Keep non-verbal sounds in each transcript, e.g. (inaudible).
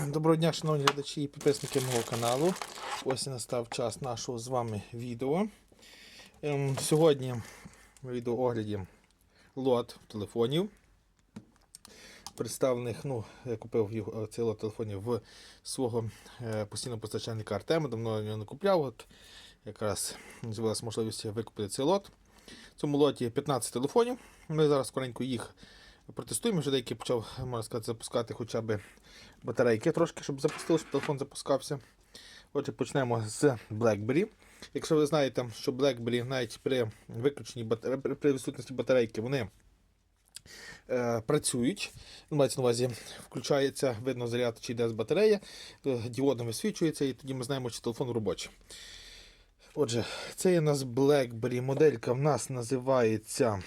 (clears throat) Доброго дня, шановні глядачі і підписники мого каналу. Ось і настав час нашого з вами відео. Ем, Сьогодні в відеоогляді лот телефонів. Представлених, ну, я купив цей лот телефонів в свого е, постійного постачальника Артема. Давно його не купляв. От якраз з'явилася можливість викупити цей лот. В цьому лоті 15 телефонів. Ми зараз скоренько їх протестуємо. Вже деякі почав, можна сказати, запускати хоча б батарейки трошки, щоб запустилося, щоб телефон запускався. Отже, почнемо з BlackBerry. Якщо ви знаєте, що BlackBerry навіть при виключенні батаре... при відсутності батарейки вони е, працюють. Мається на увазі, включається, видно заряд, чи йде з батареї, е, діодом висвічується, і тоді ми знаємо, чи телефон робочий. Отже, це є у нас BlackBerry. Моделька в нас називається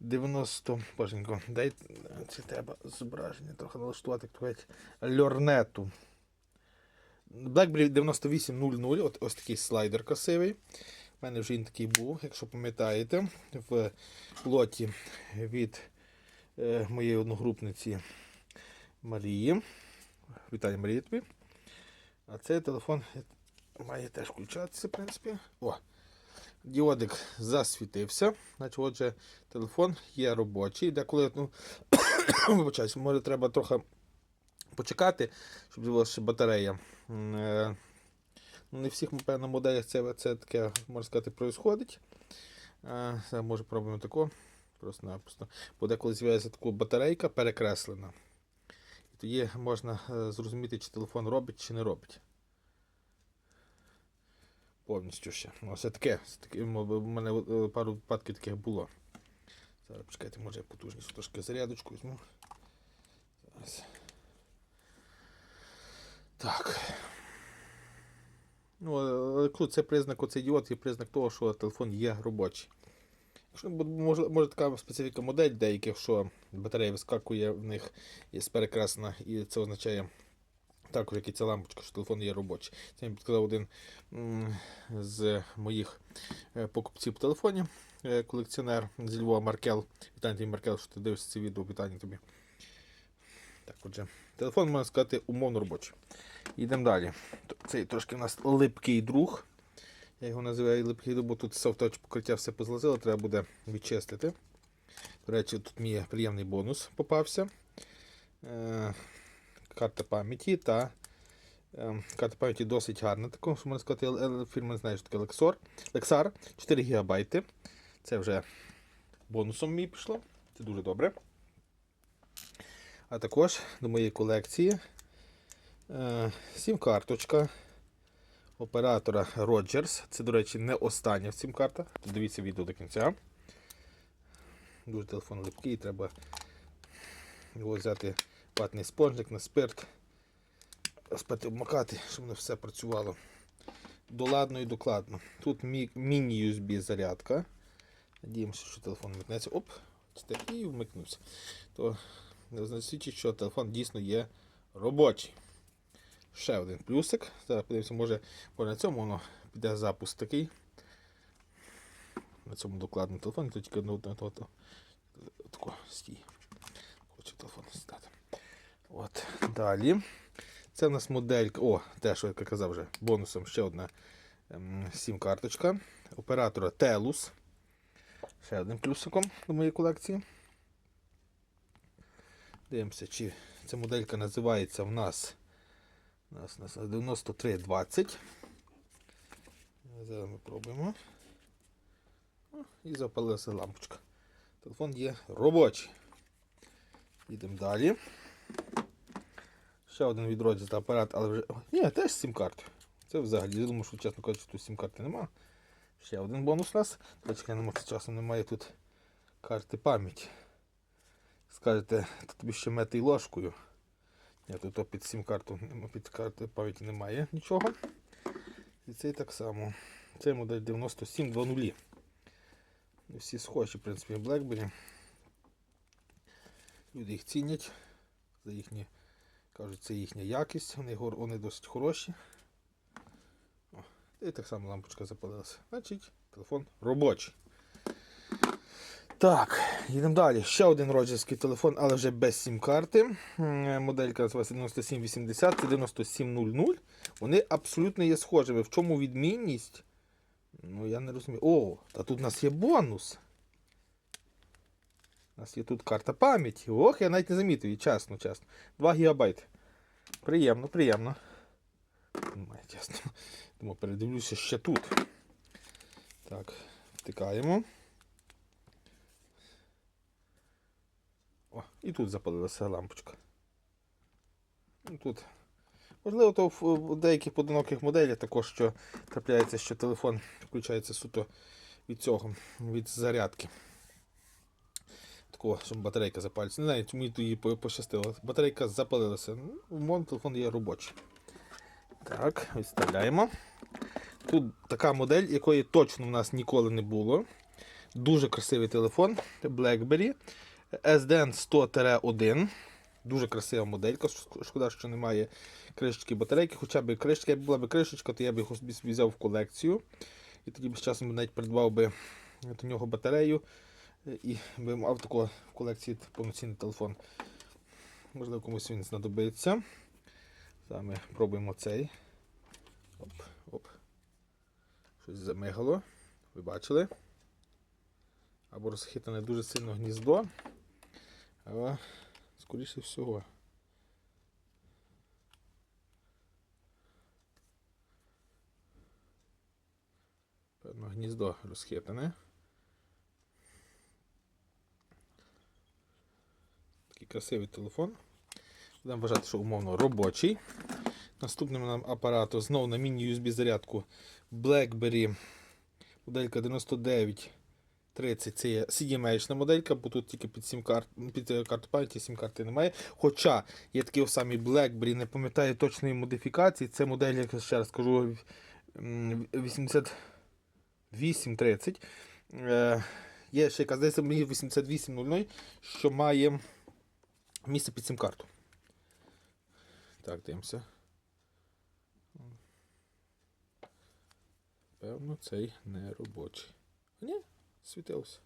90. Боженько, дай це треба зображення трохи налаштувати, як льорнету. BlackBerry 9800, от ось такий слайдер красивий. У мене вже він такий був, якщо пам'ятаєте, в лоті від е, моєї одногрупниці Марії. Вітаю Марії тобі. А цей телефон має теж включатися, в принципі. О! Діодик засвітився. Значить, отже, телефон є робочий. Деколи, ну, (coughs) вибачаюсь, може треба трохи почекати, щоб з'явилася ще батарея. Е, не всіх, напевно, моделях це, це таке, можна сказати, происходить. Е, може пробуємо тако. Просто-напросто. Бо деколи з'являється така батарейка перекреслена. І тоді можна е, зрозуміти, чи телефон робить, чи не робить. Повністю ще. Ну, все таке. У мене е, пару випадків таких було. Зараз почекайте, може я потужніше трошки зарядочку візьму. Зараз. Так. Ну, але це признак, оцей діод є признак того, що телефон є робочий. Якщо може, може така специфіка модель деяких, що батарея вискакує в них і перекреслена, і це означає також, як і ця лампочка, що телефон є робочий. Це мені підказав один з моїх е, покупців в телефоні, е, колекціонер зі Львова Маркел. Вітання тобі, Маркел, що ти дивишся це відео, вітання тобі. Так, отже, телефон, можна сказати, умовно робочий. Йдемо далі. Цей трошки у нас липкий друг. Я його називаю липкий друг, бо тут софточ покриття все позлазило, треба буде відчистити. До речі, тут мій приємний бонус попався. Карта пам'яті та е, карта пам'яті досить гарна. Таку, що можна сказати, фірма не знає, що таке Lexor. Lexar 4 ГБ. Це вже бонусом мій пішло. Це дуже добре. А також до моєї колекції е, сім-карточка оператора Rogers. Це, до речі, не остання сім-карта. Дивіться відео до кінця. Дуже телефон липкий, треба його взяти ватний спонжик на спирт, спати обмакати, щоб воно все працювало доладно і докладно. Тут міні-USB зарядка. Надіємося, що телефон вмикнеться. Оп, і вмикнувся. То свідчить, що телефон дійсно є робочий. Ще один плюсик. Зараз подивимося, може, на цьому воно піде запуск такий. На цьому докладному телефоні, то тільки одного. Тако, стій. Хочу телефон. От, далі. Це у нас моделька. О, те, що я казав вже, бонусом ще одна ем, сім-карточка. Оператора Telus. Ще одним плюсиком до моєї колекції. Дивимося, чи ця моделька називається в нас, у нас, нас 9320. Зараз ми пробуємо. О, І запалилася лампочка. Телефон є робочий. Йдемо далі. Ще один відроджений апарат, але вже... Ні, теж сім-карти. Це взагалі, я думаю, що чесно кажучи, тут сім-карти нема. Ще один бонус у нас. Бачите, я часом немає тут карти пам'яті. Скажете, то тобі ще мети й ложкою. Ні, тут під сім-карту, під карти пам'яті немає нічого. І цей так само. Цей модель 9720. Всі схожі, в принципі, BlackBerry. Люди їх цінять за їхні, кажуть, це їхня якість, вони, вони досить хороші. О, і так само лампочка запалилася. Значить, телефон робочий. Так, їдемо далі. Ще один роджерський телефон, але вже без сім-карти. Моделька називається 9780 це 9700. Вони абсолютно є схожими. В чому відмінність? Ну, я не розумію. О, та тут у нас є бонус. У нас є тут карта пам'яті. Ох, я навіть не замітив її, чесно, чесно. 2 ГБ. Приємно, приємно. Немає, чесно. Тому передивлюся ще тут. Так, втикаємо. О, і тут запалилася лампочка. Ну, Тут. Можливо, то в, деяких поодиноких моделях також що трапляється, що телефон включається суто від цього, від зарядки. Такого, щоб батарейка запалиться. Не знаю, мені її пощастило. Батарейка запалилася. Ну, Умовно, телефон є робочий. Так, відставляємо. Тут така модель, якої точно в нас ніколи не було. Дуже красивий телефон BlackBerry. SDN 100-1. Дуже красива моделька. Шкода, що немає кришечки батарейки. Хоча б кришечка, якби була б кришечка, то я б собі взяв в колекцію. І тоді б з часом навіть придбав би до нього батарею. І би мав такого в колекції повноцінний телефон. Можливо, комусь він знадобиться. Зараз ми пробуємо цей. Оп, оп. Щось замигало. Ви бачили? Або розхитане дуже сильно гніздо. Але, скоріше всього. Певно, гніздо розхитане. Красивий телефон. Будемо вважати, що умовно робочий. Наступним нам апарату знову на міні-USB зарядку BlackBerry моделька 9930. Це є CDMA моделька, бо тут тільки під сім карт, під е, карту пам'яті сім карти немає. Хоча є такий самий BlackBerry, не пам'ятаю точної модифікації. Це модель, як я ще раз кажу, м, 8830. Е, Є ще якась здається, мені 8800, що має місце під сім карту. Так, дивимося. Певно, цей не робочий. Ні, світився.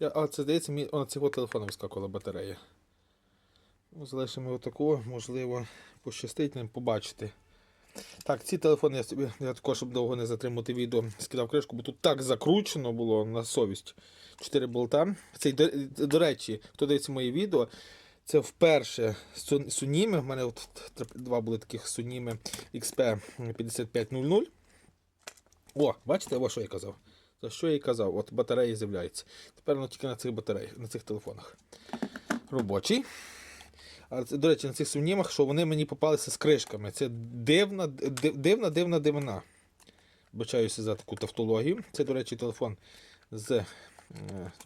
Я, а це здається, мені о, цього телефону вискакувала батарея. Ну, залишимо його такого, можливо, пощастить нам побачити. Так, ці телефони я собі я також, щоб довго не затримати відео, скидав кришку, бо тут так закручено було на совість. 4 болта. Цей, до, до речі, хто дивиться мої відео, це вперше Суніми. У мене от два були таких Суніми XP 5500. О, бачите, ось що я казав. За що я і казав? От батареї з'являються. Тепер воно тільки на цих батареях, на цих телефонах. Робочий. А до речі, на цих сумнівах, що вони мені попалися з кришками. Це дивна, дивна, дивна дивина. Бачаюся за таку тавтологію. Це, до речі, телефон з. е,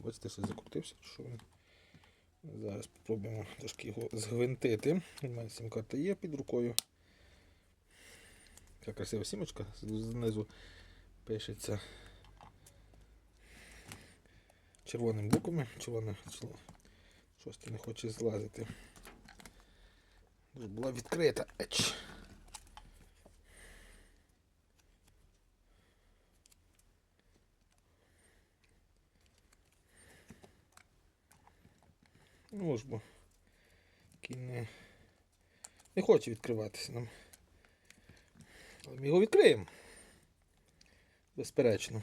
Бачите, що закрутився. Що він? Зараз спробуємо трошки його згвинтити. У мене сім-карта є під рукою. Така красива сімочка знизу пишеться червоними буквами. Червоне число. Щось не хоче злазити. Була відкрита. Еч. Ну ж бо. Не, хоче відкриватися нам. Але ми його відкриємо. Безперечно.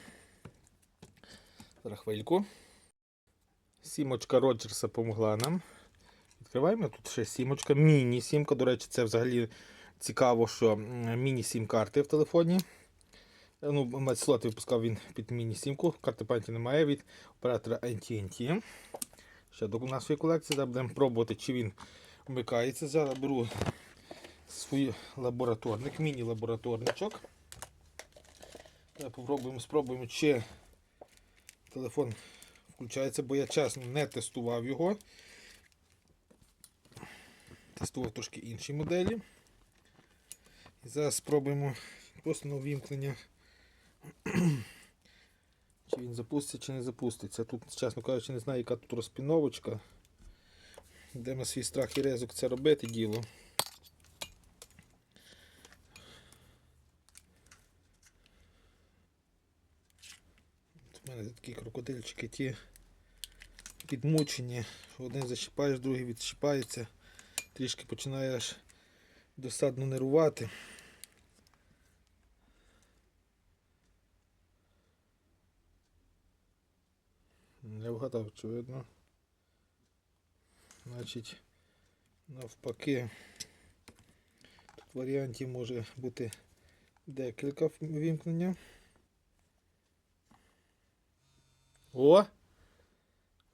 Зараз хвильку. Сімочка Роджерса помогла нам. Відкриваємо. Тут ще сімочка, міні-сімка. До речі, це взагалі цікаво, що міні-сім-карти в телефоні. Е, Ну, слот випускав він під міні-сімку. Карти пам'яті немає від оператора AT&T. Ще до нашої колекції. Зараз будемо пробувати, чи він вмикається. Зараз беру свій лабораторник, міні-лабораторничок. Попробуємо, спробуємо, чи телефон включається, бо я чесно не тестував його. Тестував трошки інші моделі. І зараз спробуємо просто на увімкнення. Чи він запуститься, чи не запуститься. Тут, чесно кажучи, не знаю, яка тут розпіновочка. Де на свій страх і ризик це робити діло. От У мене такі крокодильчики ті підмучені, один защіпаєш, другий відщіпається. Трішки починає аж досадно нервувати. Вгадав, очевидно. Значить, навпаки, тут варіантів може бути декілька вімкнення. О!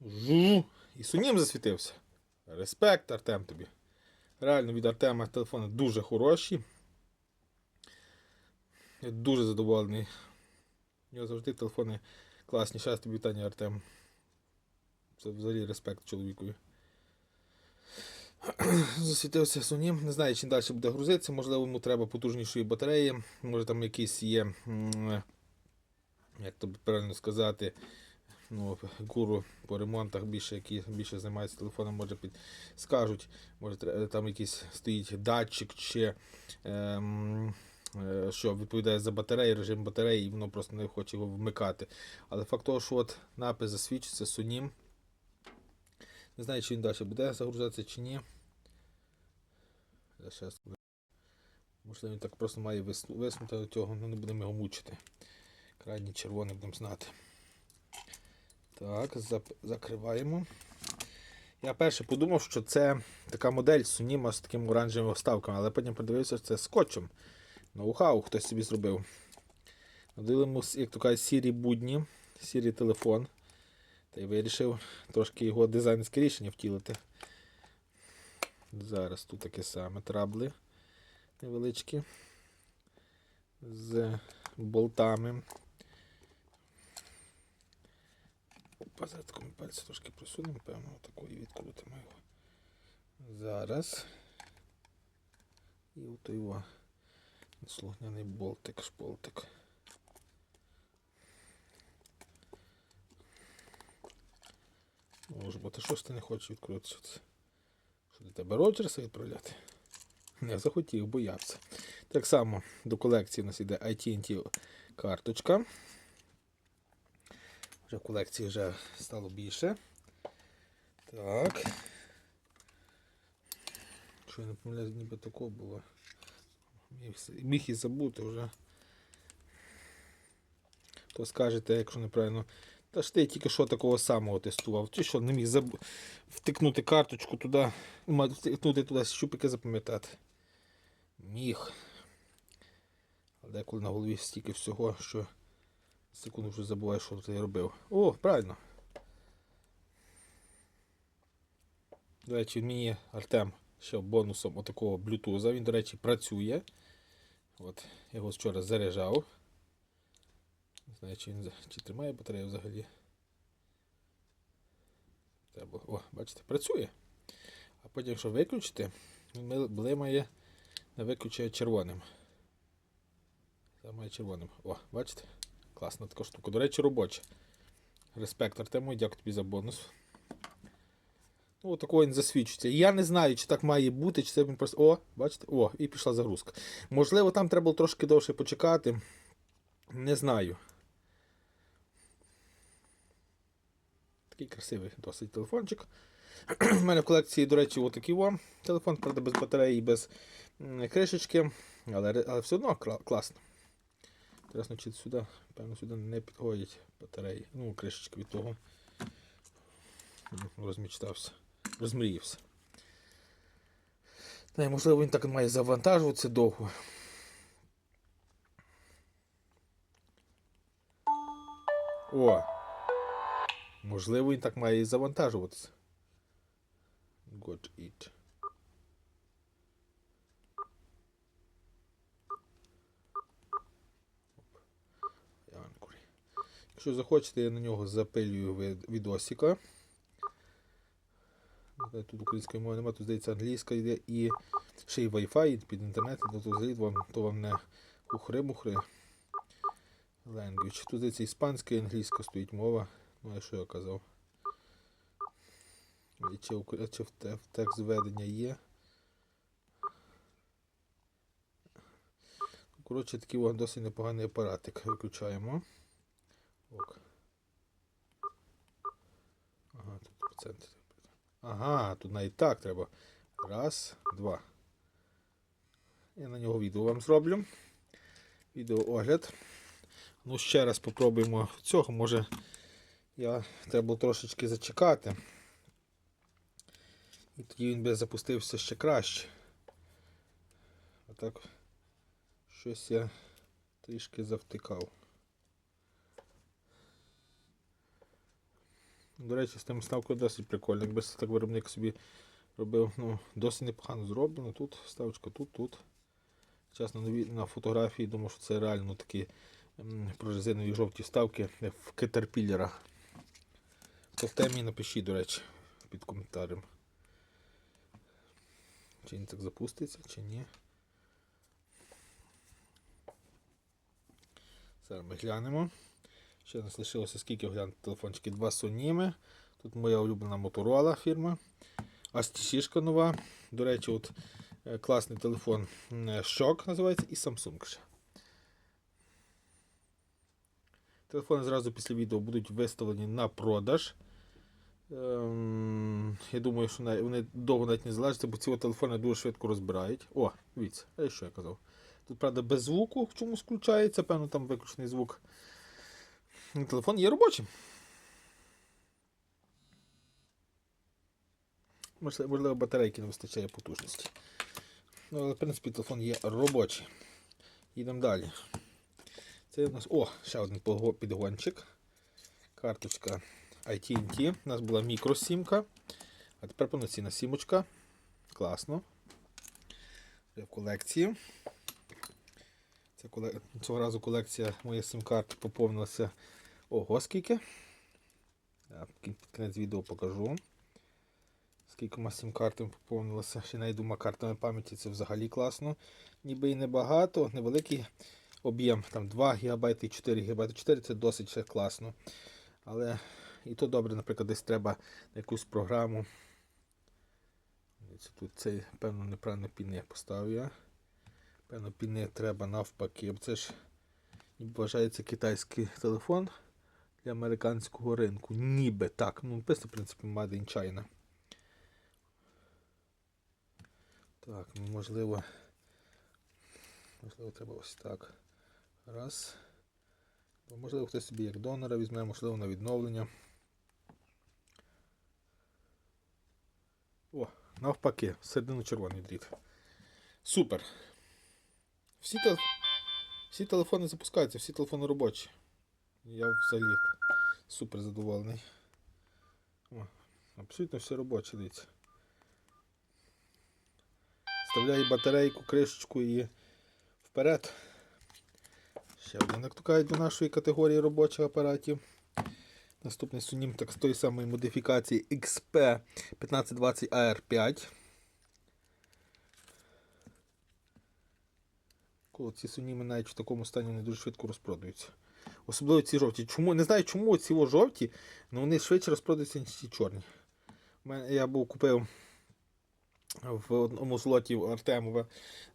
Жу! І сунім засвітився. Респект, Артем тобі. Реально від Артема телефони дуже хороші. Я дуже задоволений. У нього завжди телефони класні. Щас тобі вітання, Артем. Це взагалі респект чоловікові. (clears throat) Засвітився Sony. Не знаю, чим далі буде грузитися. Можливо, йому треба потужнішої батареї. Може там якісь є, як то правильно сказати, ну, гуру по ремонтах більше, які більше займаються телефоном, може підскажуть. Може там якийсь стоїть датчик чи ем, е, що відповідає за батарею, режим батареї, і воно просто не хоче його вмикати. Але факт того, що от напис засвідчиться Sony. Не знаю, чи він далі буде загружатися чи ні. Щас... Можливо, він так просто має виснути до цього, ну не будемо його мучити. Крайній червоний будемо знати. Так, закриваємо. Я перше подумав, що це така модель Суніма з такими оранжевими вставками, але потім подивився, що це скотчем. Ноу-хау хтось собі зробив. Дивимось, як то кажуть, сірі будні, сірий телефон. Та й вирішив трошки його дизайнерське рішення втілити. Зараз тут таке саме трабли невеличкі з болтами. Зараз такому пальці трошки просунемо, певно, отако і відкрутимо його. Зараз. І от його слухняний болтик, шполтик. Може бути, що ж ти не хочеш відкрутися? Це? Що до тебе Роджерса відправляти? Не захотів, боявся. Так само до колекції у нас йде AT&T карточка. Вже в колекції вже стало більше. Так. Що я не помиляюсь, ніби такого було. Міг і забути вже. То скажете, якщо неправильно. Та ж ти тільки що такого самого тестував. Чи що не міг заб... втикнути карточку туди, втикнути туди щупики запам'ятати. Міг. Але деколи на голові стільки всього, що секунду вже забуваю, що я робив. О, правильно. До речі, мені Артем ще бонусом отакого блютуза. Він, до речі, працює. От, я його вчора заряджав. Знаю, чи він чи тримає батарею взагалі. Треба. О, бачите, працює. А потім, якщо виключити, він блимає не виключає червоним. Саме червоним. О, бачите? Класна така штука. До речі, робоча. Респект Артему, дякую тобі за бонус. Ну, отакого він засвідчується. Я не знаю, чи так має бути, чи це він просто. О, бачите? О, і пішла загрузка. Можливо, там треба було трошки довше почекати. Не знаю. Такий красивий досить телефончик. (clears throat) У мене в колекції, до речі, отакий о. Телефон, правда, без батареї, без кришечки, але, але все одно класно. Інтересно, чи сюди, певно, сюди не підходять батареї. Ну, кришечки від того. Розмічтався, розмріявся. Не, можливо, він так має завантажуватися довго. О! Можливо, він так має і завантажуватися. Got it. Якщо захочете, я на нього запилюю відосика. Е, Тут української мови немає, тут здається англійська йде і ще й Wi-Fi під інтернет, то, взагалі вам, то вам не ухри-мухри. Language. Тут здається іспанська і англійська стоїть мова. Ну, а що я казав? Чи, в- чи в в текст зведення є? Коротше, такий о, досить непоганий апаратик. Виключаємо. Ок. Ага, тут центр. Ага, тут навіть так треба. Раз, два. Я на нього відео вам зроблю. Відеоогляд. Ну, ще раз попробуємо цього. Може я треба було трошечки зачекати. І тоді він би запустився ще краще. Отак щось я трішки завтикав. До речі, з тим ставкою досить прикольно. Якби так виробник собі робив, ну, досить непогано зроблено. Тут ставочка, тут, тут. Чесно, на, фотографії думав, що це реально такі прорезинові жовті вставки як в Кетерпіллера. В темі напишіть, до речі, під коментарем. Чи він так запуститься, чи ні. Зараз ми глянемо. Ще нас лишилося скільки глянути телефончики. Два Сонніми. Тут моя улюблена Motorola фірма. Астішка нова. До речі, от е, класний телефон е, Shock називається і Samsung ще. Телефони зразу після відео будуть виставлені на продаж. Ем, я думаю, що вони довго навіть не залежаться, бо ці телефони дуже швидко розбирають. О, дивіться, а що я казав. Тут, правда, без звуку в чомусь включається, певно, там виключений звук. Ну, Телефон є робочим. Можливо, батарейки не вистачає потужності. Ну, але, в принципі, телефон є робочий. Їдемо далі. Це у нас. О, ще один підгончик. Карточка AT&T. У нас була мікросімка. А тепер повноцінна сімочка. Класно. Вже в колекції. Це коле... Цього разу колекція моїх сім-карт поповнилася. Ого, скільки. Я під кінець відео покажу. Скільки у сім картами поповнилося. Ще навіть картами пам'яті це взагалі класно. Ніби і небагато, невеликий об'єм, там 2 ГБ і 4 ГБ. 4 це досить ще класно. Але і то добре, наприклад, десь треба на якусь програму. Тут цей, певно, неправильно піни поставив я. Певно, піни треба навпаки. Це ж ніби вважається китайський телефон для американського ринку. Ніби так. Ну, написано, в принципі, Made in China. Так, ну можливо. Можливо, треба ось так. Раз. Можливо, хтось собі як донора візьме, можливо, на відновлення. О, навпаки, середину червоний дріт. Супер. Всі, телеф... всі телефони запускаються, всі телефони робочі. Я взагалі супер задоволений. О, абсолютно всі робочі, дивіться. Вставляю батарейку, кришечку і вперед. Ще один, кажуть, до нашої категорії робочих апаратів. Наступний сунім так з тої самої модифікації XP 1520 AR5. Коли ці суніми навіть в такому стані вони дуже швидко розпродаються. Особливо ці жовті. Чому? Не знаю, чому ці жовті, але вони швидше розпродаються, ніж ці чорні. Я був купив в одному злоті в Артемова.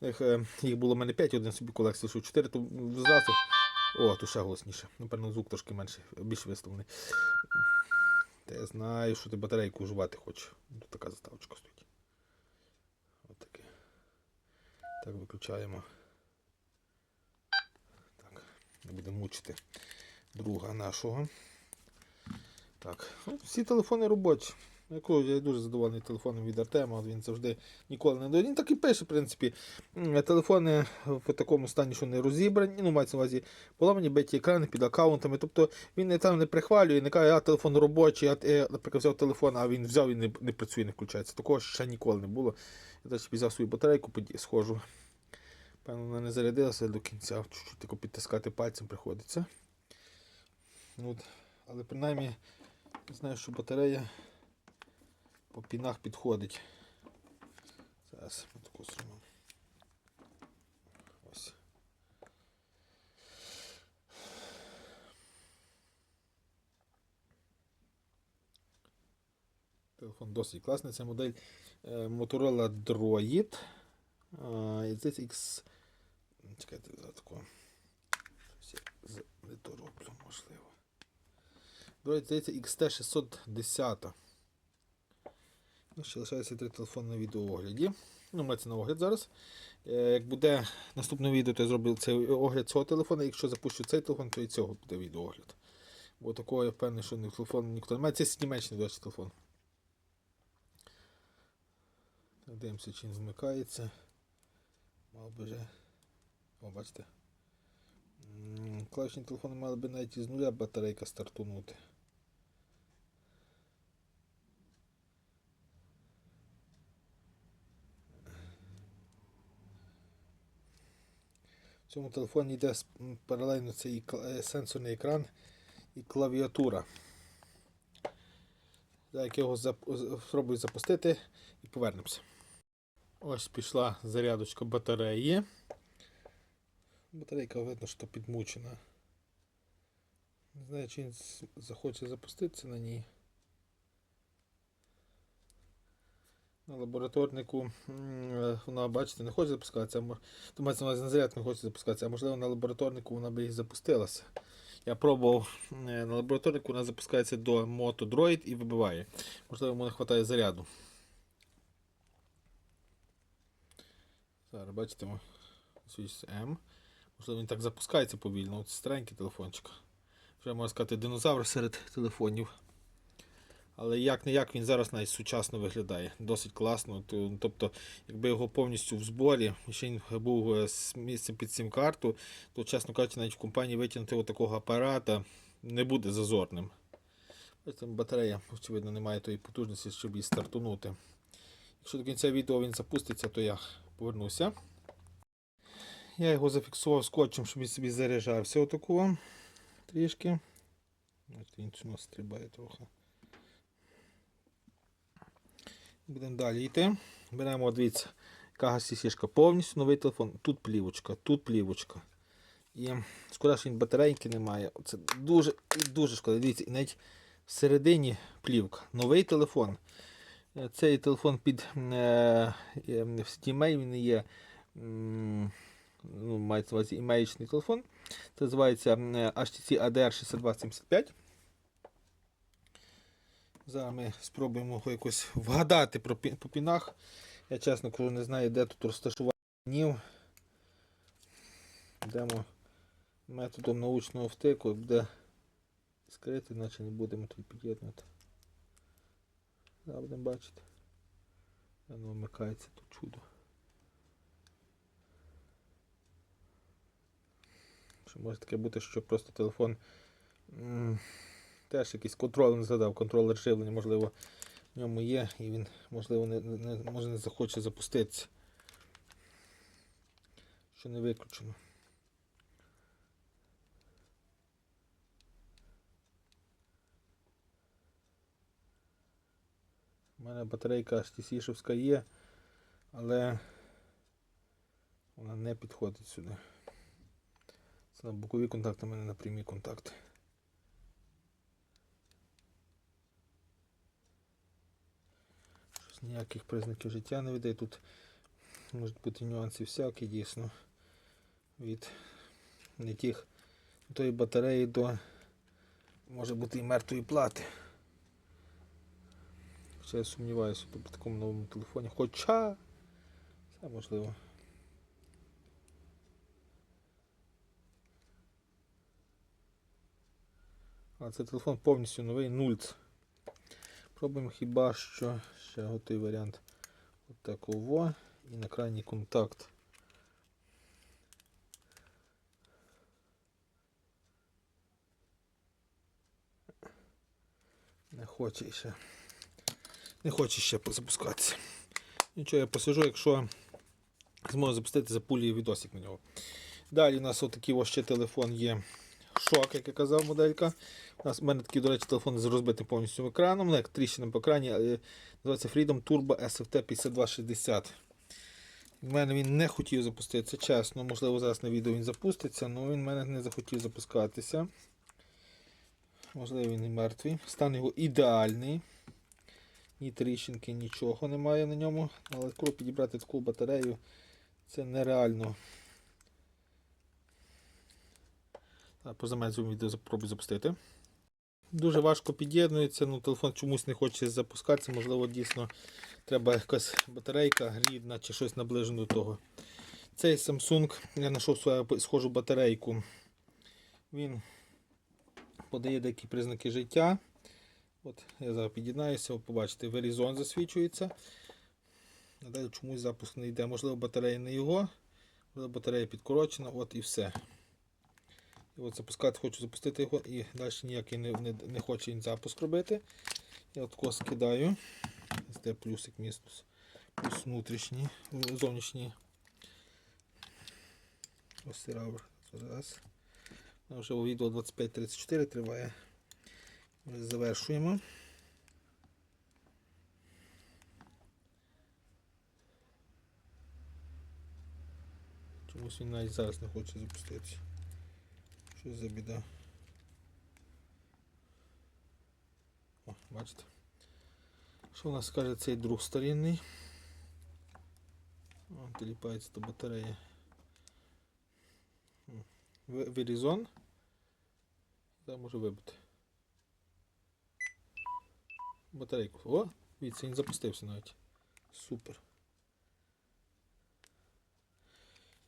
Е, їх було в мене 5, один собі колекцію, що 4, то зразу. О, то ще голосніше. Напевно, звук трошки менше, більш виставлений. Та я знаю, що ти батарейку вживати хочеш. Тут така заставочка стоїть. От таке. Так, виключаємо. Так, не будемо мучити друга нашого. Так, ну, всі телефони робочі. Якого я дуже задоволений телефоном від Артема, він завжди ніколи не дає. Він так і пише, в принципі. Телефони в такому стані, що не розібрані, ну, мається на увазі поламані биті екрани під аккаунтами. Тобто він не там не прихвалює, не каже, а телефон робочий, а я, наприклад, взяв телефон, а він взяв і не, не працює, не включається. Такого ще ніколи не було. Я теж взяв свою батарейку, схожу. Певно, вона не зарядилася до кінця, чуть-чуть тако підтискати пальцем приходиться. Ну, От. Але принаймні знаю, що батарея по пінах підходить. Зараз ми таку зробимо. Ось. Телефон досить класний. Це модель е, Motorola Droid. І це X. Чекайте, за таку. Щось я Не то роблю, можливо. Droid, здається, XT610. Ще лишається три телефони на відеоогляді. Ну, мається на огляд зараз. Е, Як буде наступне відео, то я зроблю цей огляд цього телефону. Якщо запущу цей телефон, то і цього буде відеоогляд. Бо такого я впевнений, що телефон ніхто не має. Це Німеччини, до речі, телефон. Дивимося, чи він вмикається. Мав би вже. О, бачите. Клавішні телефони мали би навіть із нуля батарейка стартунути. В цьому телефоні йде паралельно цей е, сенсорний екран і клавіатура. Так, його спробую запустити і повернемося. Ось пішла зарядочка батареї. Батарейка видно, що підмучена. Не знаю, чи він захоче запуститися на ній. На лабораторнику е, вона, бачите, не хоче запускатися. то мається на зарядку не хоче запускатися, а можливо на лабораторнику вона би і запустилася. Я пробував е, на лабораторнику, вона запускається до Droid і вибиває. Можливо, йому не вистачає заряду. Зараз бачите, ось М. Можливо, він так запускається повільно. От старенький телефончик. Вже можна сказати, динозавр серед телефонів. Але як не як він зараз навіть сучасно виглядає. Досить класно. Тобто, якби його повністю в зборі, ще він був е, з місцем під сім карту, то, чесно кажучи, навіть в компанії витягнути такого апарата не буде зазорним. Там батарея, очевидно, не має тої потужності, щоб її стартунути. Якщо до кінця відео він запуститься, то я повернуся. Я його зафіксував скотчем, щоб він собі заряджався отакого трішки. Він чому стрибає трохи. Будемо далі йти. Беремо, дивіться, яка сішка повністю новий телефон. Тут плівочка, тут плівочка. І шкода, що він батарейки немає. Це дуже дуже шкода. Дивіться, навіть всередині плівка. Новий телефон. Е, Цей телефон під е, е, в Steam він є. Ну, мається на увазі імеєчний телефон. Це називається е, HTC ADR 6275. Зараз ми спробуємо якось вгадати про пі- по пінах. Я чесно кажу, не знаю, де тут розташування пінів. Йдемо методом научного втику, де скрити, наче не будемо тут під'єднувати. Зараз будемо бачити. Воно вмикається тут чудо. Що може таке бути, що просто телефон теж якийсь контролер не задав, контролер живлення, можливо, в ньому є, і він, можливо, не, не, може не захоче запуститися. Що не виключено. У мене батарейка HTC-шевська є, але вона не підходить сюди. Це на бокові контакти, у мене на прямі контакти. Ніяких признаків життя не видає. Тут можуть бути нюанси всякі дійсно. Від не тих тої батареї до може бути і мертвої плати. Хоча я сумніваюся по такому новому телефоні. Хоча це можливо. А це телефон повністю новий нульц. Пробуємо хіба що ще готовий варіант от такого і на крайній контакт. Не хоче ще. Не хоче ще запускатися. Нічого, я посижу, якщо зможу запустити, запулюю відосик на нього. Далі у нас отакий ось ще телефон є. Шок, як я казав, моделька. У нас у мене такий, до речі, телефон з розбитим повністю екраном, ну, як тріщинам по екрані, але називається Freedom Turbo SFT 5260. У мене він не хотів запуститися, чесно. Можливо, зараз на відео він запуститься, але він в мене не захотів запускатися. Можливо, він і мертвий. Стан його ідеальний. Ні тріщинки, нічого немає на ньому. Але коли підібрати таку батарею, це нереально. Так, відео спробую запустити. дуже важко під'єднується, ну телефон чомусь не хоче запускатися, можливо, дійсно треба якась батарейка рідна чи щось наближено до того. Цей Samsung, я знайшов схожу батарейку. Він подає деякі признаки життя. От Я зараз під'єднаюся, побачите, Verizon засвічується. А чомусь запуск не йде. Можливо, батарея не його, можливо, батарея підкорочена, от і все. І от запускати, хочу запустити його і далі ніякий не, не, не хоче він запуск робити. Я тако скидаю. Де плюсик мінус. Плюс внутрішній, зовнішній. Ось. Раз. Вже у відео 25.34 триває. Ми завершуємо. Чомусь він навіть зараз не хоче запуститися. Що за біда? О, бачите? Що у нас каже цей друг старинний? О, теліпається до батареї. В- Verizon. Зараз може вибити. Батарейку. О, дивіться, він запустився навіть. Супер.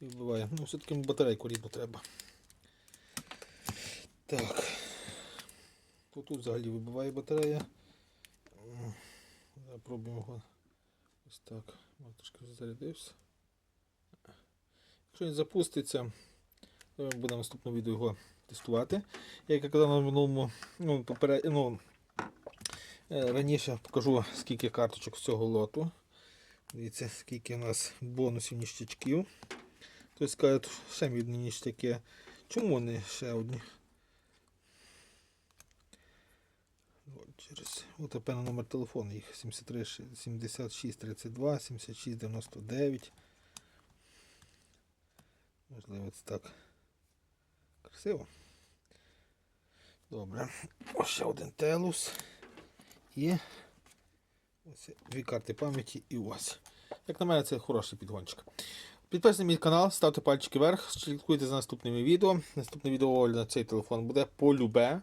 І вбиває. Ну, все-таки батарейку рідну треба. Так. То тут взагалі вибиває батарея. Пробуємо його. Ось так. Трошки зарядився. Якщо він запуститься, то ми будемо наступному відео його тестувати. Як я казав на минулому, ну, поперед, ну, е, раніше покажу, скільки карточок з цього лоту. Дивіться, скільки у нас бонусів ніштячків. Тобто скажуть, ще мені одні ніштяки. Чому не ще одні? От через. От напевно номер телефону їх 73 76 32 76 99. Можливо, це так. Красиво. Добре. Ось ще один телус. І ось дві карти пам'яті і ось. Як на мене, це хороший підгончик. Підписуйтесь на мій канал, ставте пальчики вверх, слідкуйте за наступними відео. Наступне відео на цей телефон буде по любе.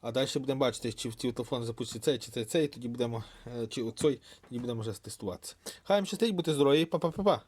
А далі будемо бачити, чи в телефон запустить цей, чи цей, цей, тоді будемо, е, чи оцей, тоді будемо вже тестуватися. Хай вам щастить, будьте здорові, па-па-па-па.